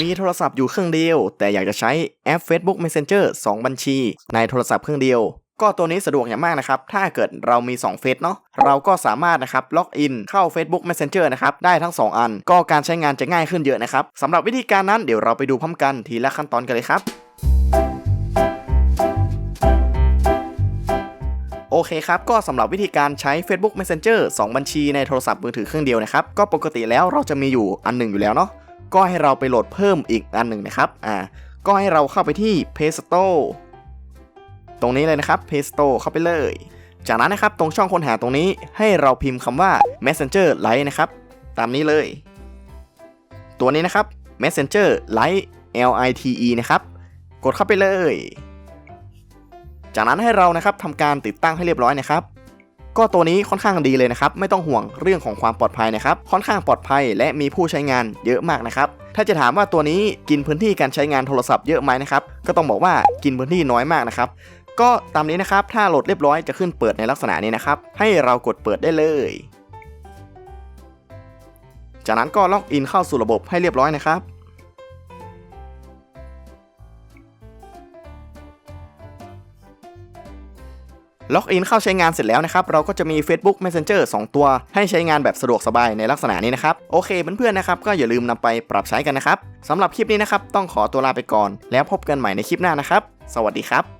มีโทรศัพท์อยู่เครื่องเดียว แต่อยากจะใช้แอป Facebook Messenger 2 บัญชี ในโทรศัพท์เครื่องเดียว ก็ตัวนี้สะดวกอย่างมากนะครับ ถ้าเกิดเรามี 2 เฟซเนาะเราก็สามารถนะครับล็อกอินเข้า Facebook Messenger นะครับได้ทั้ง 2 อัน ก็การใช้งานจะง่ายขึ้นเยอะนะครับสำหรับวิธีการนั้นเดี๋ยวเราไปดูพร้อมกันทีละขั้นตอนกันเลยครับโอเคครับ ก็สำหรับวิธีการใช้ Facebook Messenger 2 บัญชีในโทรศัพท์มือถือเครื่องเดียวนะครับ ก็ปกติแล้วเราจะมีอยู่อันหนึ่งอยู่แล้วเนาะ ก็ให้เราไปโหลดเพิ่มอีกอันหนึ่งนะครับอ่าก็ให้เราเข้าไปที่ Play Store ตรงนี้เลยนะครับ Play Store เข้าไปเลย จากนั้นนะครับตรงช่องค้นหาตรงนี้ให้เราพิมพ์คำว่า Messenger Lite นะครับ ตามนี้เลย ตัวนี้นะครับ Messenger Lite L I T E นะครับ กดเข้าไปเลย จากนั้นให้เรานะครับทำการติดตั้งให้เรียบร้อยนะครับ ก็ตัวนี้ค่อนข้างดีเลยนะครับไม่ต้องห่วงเรื่องของความปลอดภัยนะครับค่อนข้างปลอดภัยและมีผู้ใช้งานเยอะมากนะครับถ้าจะถามว่าตัวนี้กินพื้นที่การใช้งานโทรศัพท์เยอะไหมนะครับก็ต้องบอกว่ากินพื้นที่น้อยมากนะครับก็ตามนี้นะครับถ้าโหลดเรียบร้อยจะขึ้นเปิดในลักษณะนี้นะครับให้เรากดเปิดได้เลย จากนั้นก็ล็อกอินเข้าสู่ระบบให้เรียบร้อยนะครับ ล็อกอินเข้าใช้งานเสร็จแล้วนะครับ เราก็จะมี Facebook Messenger 2 ตัว ให้ใช้งานแบบสะดวกสบายในลักษณะนี้นะครับ โอเคเพื่อนๆนะครับ ก็อย่าลืมนำไปปรับใช้กันนะครับสำหรับคลิปนี้นะครับ ต้องขอตัวลาไปก่อน แล้วพบกันใหม่ในคลิปหน้านะครับ สวัสดีครับ